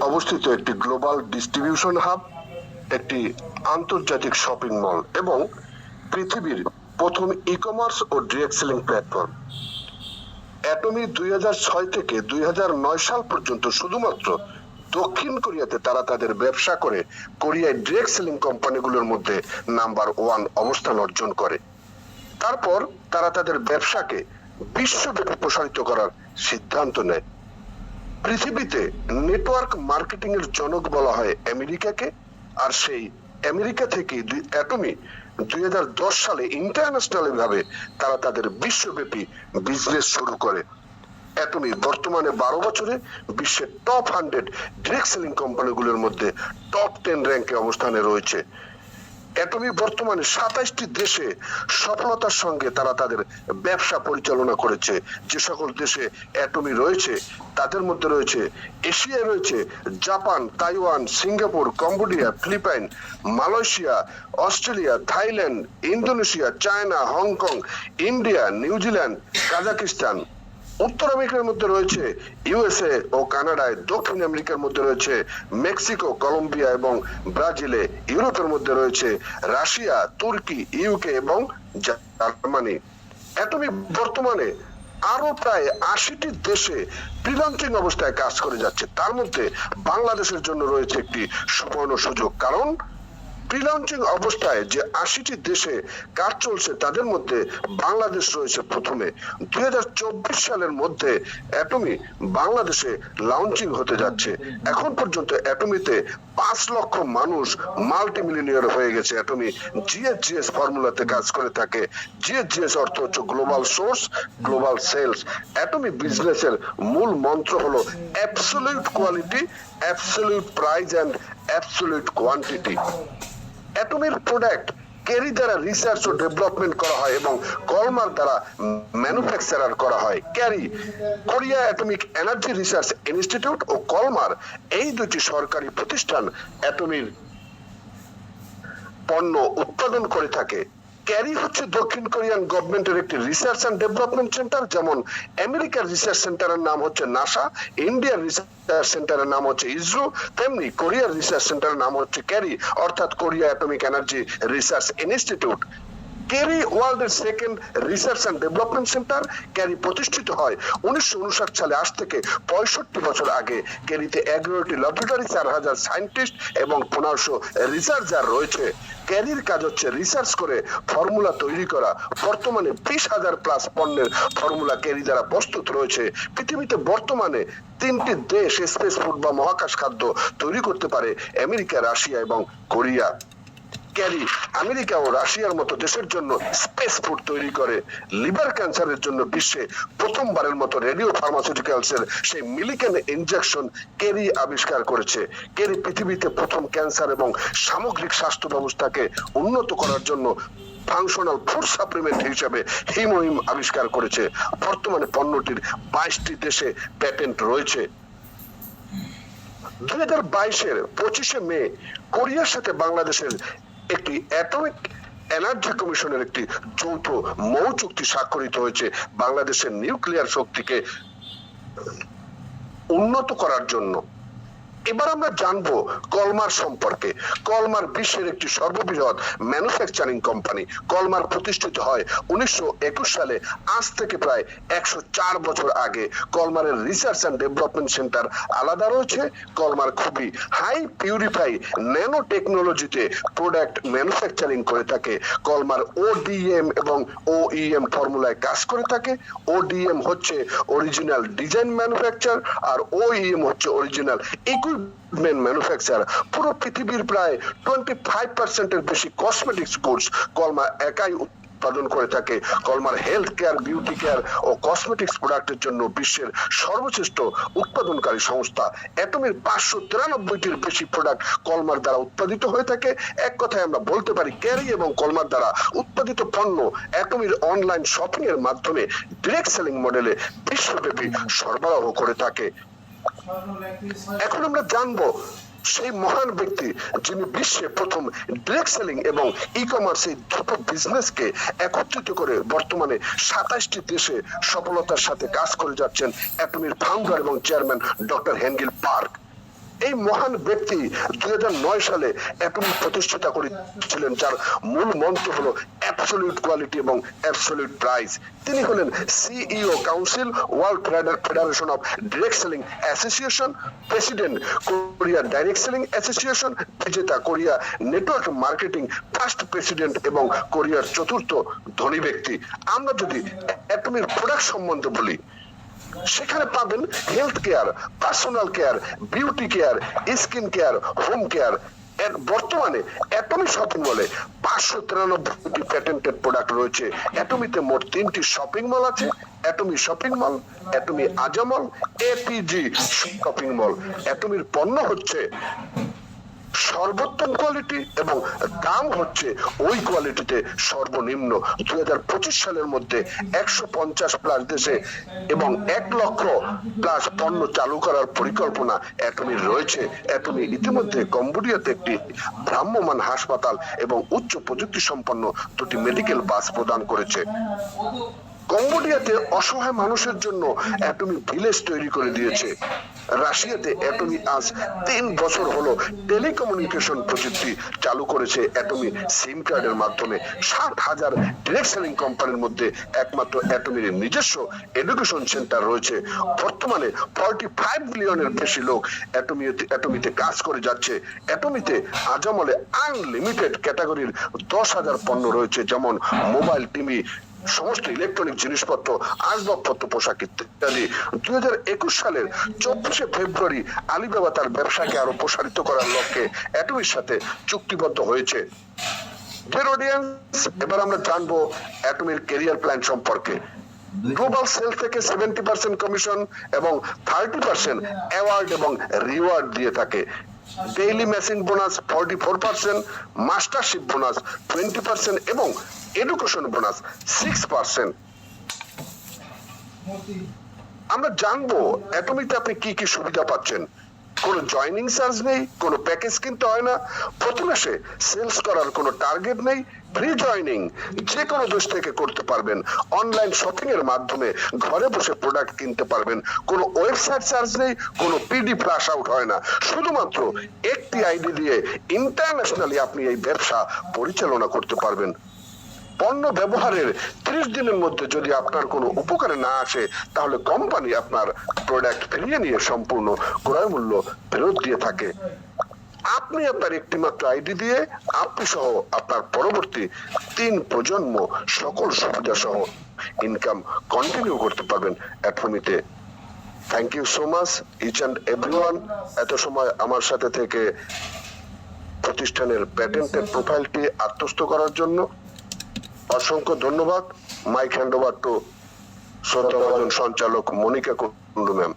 অবস্থিত একটি global distribution hub, একটি আন্তর্জাতিক শপিং মল এবং পৃথিবীর প্রথম ই কমার্স ও ডিরেক্ট সেলিং প্ল্যাটফর্ম অ্যাটমি দুই থেকে দুই সাল পর্যন্ত শুধুমাত্র দক্ষিণ কোরিয়াতে তারা তাদের ব্যবসা করে, কোরিয়ায় ডিরেক্ট সেলিং কোম্পানিগুলোর মধ্যে নাম্বার ওয়ান অবস্থান অর্জন করে। তারপর তারা তাদের ব্যবসাকে বিশ্বব্যাপী প্রসারিত করার সিদ্ধান্ত নেয়। পৃথিবীতে নেটওয়ার্ক মার্কেটিং এর জনক বলা হয় আমেরিকাকে, আর সেই আমেরিকা থেকে দুই অ্যাটমি দুই সালে ইন্টারন্যাশনাল ভাবে তারা তাদের বিশ্বব্যাপী বিজনেস শুরু করে। অ্যাটমি বর্তমানে বারো বছরে বিশ্বের টপ হান্ড্রেড ডিরেক্ট সেলিং কোম্পানিগুলোর মধ্যে টপ টেন র্যাঙ্কে অবস্থানে রয়েছে। অ্যাটমি বর্তমানে সাতাইশটি দেশে সফলতার সঙ্গে তারা তাদের ব্যবসা পরিচালনা করেছে। যে সকল দেশে অ্যাটমি রয়েছে, তাদের মধ্যে রয়েছে এশিয়ায় রয়েছে Japan, Taiwan, Singapore, Cambodia, Philippines, Malaysia, Australia, Thailand, Indonesia, China, Hong Kong, India, New Zealand, Kazakhstan উত্তর আমেরিকার মধ্যে রয়েছে ইউএসএ ও কানাডায়, দক্ষিণ আমেরিকার মধ্যে রয়েছে মেক্সিকো, কলম্বিয়া এবং ব্রাজিলে, ইউরোপের মধ্যে রয়েছে রাশিয়া, তুর্কি, ইউকে এবং জার্মানি। অ্যাটমি বর্তমানে আরও প্রায় আশিটি দেশে প্রিলঞ্চিং অবস্থায় কাজ করে যাচ্ছে। তার মধ্যে বাংলাদেশের জন্য রয়েছে একটি সুবর্ণ সুযোগ। কারণ প্রিলঞ্চিং অবস্থায় যে আশিটি দেশে কাজ চলছে, তাদের মধ্যে বাংলাদেশ রয়েছে প্রথমে। দুই হাজার চব্বিশ সালের মধ্যে অ্যাটমি বাংলাদেশে লঞ্চিং হতে যাচ্ছে। এখন পর্যন্ত অ্যাটমিতে পাঁচ লক্ষ মানুষ মাল্টি মিলিয়নিয়ার হয়ে গেছে। অ্যাটমি জিএসজিএস ফর্মুলাতে কাজ করে থাকে। জিএসজিএস অর্থ হচ্ছে global source global sales Atomy বিজনেসের মূল মন্ত্র হলো absolute quality absolute price and absolute quantity অ্যাটমির product Kerry দ্বারা রিসার্চ ও ডেভেলপমেন্ট করা হয় এবং কলমার দ্বারা ম্যানুফ্যাকচারার করা হয়। KAERI Korea Atomic Energy Research Institute ও কলমার এই দুটি সরকারি প্রতিষ্ঠান অ্যাটমির পণ্য উৎপাদন করে থাকে। ক্যারি হচ্ছে দক্ষিণ কোরিয়ান গভর্নমেন্টের একটি রিসার্চ অ্যান্ড ডেভেলপমেন্ট সেন্টার যেমন আমেরিকার রিসার্চ সেন্টারের নাম হচ্ছে নাসা ইন্ডিয়ার রিসার্চ সেন্টারের নাম হচ্ছে ইসরো তেমনি কোরিয়ার রিসার্চ সেন্টারের নাম হচ্ছে ক্যারি, অর্থাৎ Korea Atomic Energy Research Institute KAERI ওয়ার্ল্ডের second research and development centre KAERI প্রতিষ্ঠিত হয় উনিশশো সালে। আজ থেকে পঁয়ষট্টি বছর আগে ক্যারিতে এগারোটি ল্যাবরেটরি চার হাজার সায়েন্টিস্ট এবং পনেরোশো রিসার্চার রয়েছে। ক্যারির কাজ হচ্ছে রিসার্চ করে ফর্মুলা তৈরি করা। বর্তমানে বিশ হাজার প্লাস পণ্যের ফর্মুলা ক্যারি দ্বারা প্রস্তুত রয়েছে। পৃথিবীতে বর্তমানে তিনটি দেশ স্পেস ফুড বা মহাকাশ খাদ্য তৈরি করতে পারে, আমেরিকা, রাশিয়া এবং কোরিয়া। ক্যারি আমেরিকা ও রাশিয়ার মতো দেশের জন্য স্পেস ফুড তৈরি করে লিভার ক্যান্সারের জন্য বিশ্বে প্রথমবারের মতো রেডিও ফার্মাসিউটিক্যালস এর সেই মিলিকেন ইনজেকশন কেরি আবিষ্কার করেছে। কেরি পৃথিবীতে প্রথম ক্যান্সার এবং সামগ্রিক স্বাস্থ্য ব্যবস্থাকে উন্নত করার জন্য ফাংশনাল ফুড সাপ্লিমেন্ট হিসেবে হিমোহিম আবিষ্কার করেছে। বর্তমানে পণ্যটির বাইশটি দেশে প্যাটেন্ট রয়েছে। দুই হাজার বাইশের পঁচিশে মে কোরিয়ার সাথে বাংলাদেশের একটি অ্যাটমিক এনার্জি কমিশনের একটি যৌথ মৌ চুক্তি স্বাক্ষরিত হয়েছে বাংলাদেশের নিউক্লিয়ার শক্তিকে উন্নত করার জন্য। এবার আমরা জানব কলমার সম্পর্কে। কলমার বিশ্বের একটি সর্ববৃহৎ ম্যানুফ্যাকচারিং কোম্পানি কলমার প্রতিষ্ঠিত হয় উনিশশো একুশ সালে। আজ থেকে প্রায় একশো চার বছর আগে কলমারের রিসার্চ অ্যান্ড ডেভেলপমেন্ট সেন্টার আলাদা রয়েছে, কলমার খুবই হাই পিউরিফাই ন্যানো টেকনোলজিতে প্রোডাক্ট ম্যানুফ্যাকচারিং করে থাকে। কলমার ওডিএম এবং ওইএম ফর্মুলায় কাজ করে থাকে। ওডিএম হচ্ছে অরিজিনাল ডিজাইন ম্যানুফ্যাকচার আর ওইএম হচ্ছে অরিজিনাল ম্যানুফ্যাকচার পুরো পৃথিবীর প্রায় টোয়েন্টি ফাইভ পার্সেন্টের বেশি কসমেটিক্স গুডস কলমা একাই উৎপাদন করে থাকে। Kolmar health care beauty care ও কসমেটিক্স প্রোডাক্টের জন্য বিশ্বের সর্বশ্রেষ্ঠ উৎপাদনকারী সংস্থা। অ্যাটমের পাঁচশো তিরানব্বইটির বেশি প্রোডাক্ট কলমার দ্বারা উৎপাদিত হয়ে থাকে। এক কথায় আমরা বলতে পারি, ক্যারি এবং কলমার দ্বারা উৎপাদিত পণ্য অ্যাটমির অনলাইন শপিং এর মাধ্যমে ডিরেক্ট সেলিং মডেলে বিশ্বব্যাপী সরবরাহ করে থাকে। এখন আমরা জানব সেই মহান ব্যক্তি যিনি বিশ্বে প্রথম ডিরেক্ট সেলিং এবং ই কমার্স এই দুটো বিজনেসকে একত্রিত করে বর্তমানে সাতাশটি দেশে সফলতার সাথে কাজ করে যাচ্ছেন অ্যাটমির ফাউন্ডার এবং চেয়ারম্যান ডক্টর হেনগিল পার্ক। এই মহান ব্যক্তি দুই নয় সালে অ্যাটম প্রতিষ্ঠাতা করেছিলেন, যার মূল মন্ত্র হলো অ্যাবসলিউট কোয়ালিটি এবং অ্যাবসলিউট প্রাইস তিনি হলেন CEO council world federation of direct selling association president Korea direct selling association বিজেতা Korea network marketing first president এবং কোরিয়ার চতুর্থ ধনী ব্যক্তি। আমরা যদি অ্যাটমিক প্রোডাক্ট সম্বন্ধে বলি সেখানে পাবেন health care personal care beauty care skin care home care বর্তমানে অ্যাটমি শপিং মলে পাঁচশো তিরানব্বইটি প্যাটেন্টেড প্রোডাক্ট রয়েছে। অ্যাটমিতে মোট তিনটি শপিং মল আছে। অ্যাটমি শপিং মল অ্যাটমি আজামল এপিজি শপিং মল অ্যাটমির পণ্য হচ্ছে সর্বোত্তম কোয়ালিটি এবং দাম হচ্ছে ওই কোয়ালিটিতে সর্বনিম্ন দুই হাজার পঁচিশ সালের মধ্যে একশো পঞ্চাশ প্লাস দেশে এবং এক লক্ষ প্লাস পণ্য চালু করার পরিকল্পনা অ্যাটমির রয়েছে। অ্যাটমি ইতিমধ্যে কম্বোডিয়াতে একটি ভ্রাম্যমান হাসপাতাল এবং উচ্চ প্রযুক্তি সম্পন্ন দুটি মেডিকেল বাস প্রদান করেছে। কম্বোডিয়াতে অসহায় মানুষের জন্য অ্যাটমি ভিলেজ তৈরি করে দিয়েছে। রাশিয়াতে অ্যাটমি আজ তিন বছর হলো টেলিকমিউনিকেশন প্রযুক্তি চালু করেছে অ্যাটমি সিম কার্ডের মাধ্যমে। ষাট হাজার ডিরেক্ট সেলিং কোম্পানির মধ্যে একমাত্র অ্যাটমির নিজস্ব এডুকেশন সেন্টার রয়েছে। বর্তমানে ফর্টি ফাইভ মিলিয়নের বেশি লোক অ্যাটমিতে অ্যাটমিতে কাজ করে যাচ্ছে। অ্যাটমিতে আজামলে আনলিমিটেড ক্যাটাগরির দশ হাজার পণ্য রয়েছে, যেমন মোবাইল, টিভি সমস্ত ইলেকট্রনিক জিনিসপত্র, আসবাবপত্র, পোশাক ইত্যাদি। দুই হাজার একুশ সালের চব্বিশে ফেব্রুয়ারি আলিবাবা তার ব্যবসাকে আরও প্রসারিত করার লক্ষ্যে অ্যাটমির সাথে চুক্তিবদ্ধ হয়েছে। এবার আমরা জানব অ্যাটমির কেরিয়ার প্ল্যান সম্পর্কে। গ্লোবাল সেল থেকে সেভেন্টি পার্সেন্ট কমিশন এবং থার্টি পার্সেন্ট অ্যাওয়ার্ড এবং রিওয়ার্ড দিয়ে থাকে। Daily machine bonus forty four percent mastership bonus twenty percent এবং এডুকেশন বোনাস সিক্স পার্সেন্ট আমরা জানব অ্যাটমিতে আপনি কি কি সুবিধা পাচ্ছেন? কোনো জয়নিং চার্জ নেই, কোনো প্যাকেজ কিনতে হয় না। প্রতি মাসে সেলস করার কোনো টার্গেট নেই ফ্রি জয়নিং যে কোনো দেশ থেকে করতে পারবেন। অনলাইন শপিং এর মাধ্যমে ঘরে বসে প্রোডাক্ট কিনতে পারবেন। কোনো ওয়েবসাইট চার্জ নেই, কোনো পিডি ফ্ল্যাশ আউট হয় না। শুধুমাত্র একটি আইডি দিয়ে ইন্টারন্যাশনালি আপনি এই ব্যবসা পরিচালনা করতে পারবেন। পণ্য ব্যবহারের ত্রিশ দিনের মধ্যে যদি আপনার কোনো উপকারে না আসে, তাহলে কোম্পানি আপনার প্রোডাক্ট ফিরিয়ে নিয়ে সম্পূর্ণ ক্রয় মূল্য ফেরত দিয়ে থাকে। আপনি আপনার একটি মাত্র আইডি দিয়ে আপনি সহ আপনার পরবর্তী তিন প্রজন্ম সকল সুবিধা সহ ইনকাম কন্টিনিউ করতে পারবেন অ্যাটমিতে thank you so much each and everyone এত সময় আমার সাথে থেকে প্রতিষ্ঠানের প্যাটেন্টের প্রোফাইলটি আত্মস্থ করার জন্য অসংখ্য ধন্যবাদ। মাইক হ্যান্ড ওভার টু সঞ্চালক মনিকা কুন্ডু ম্যাম।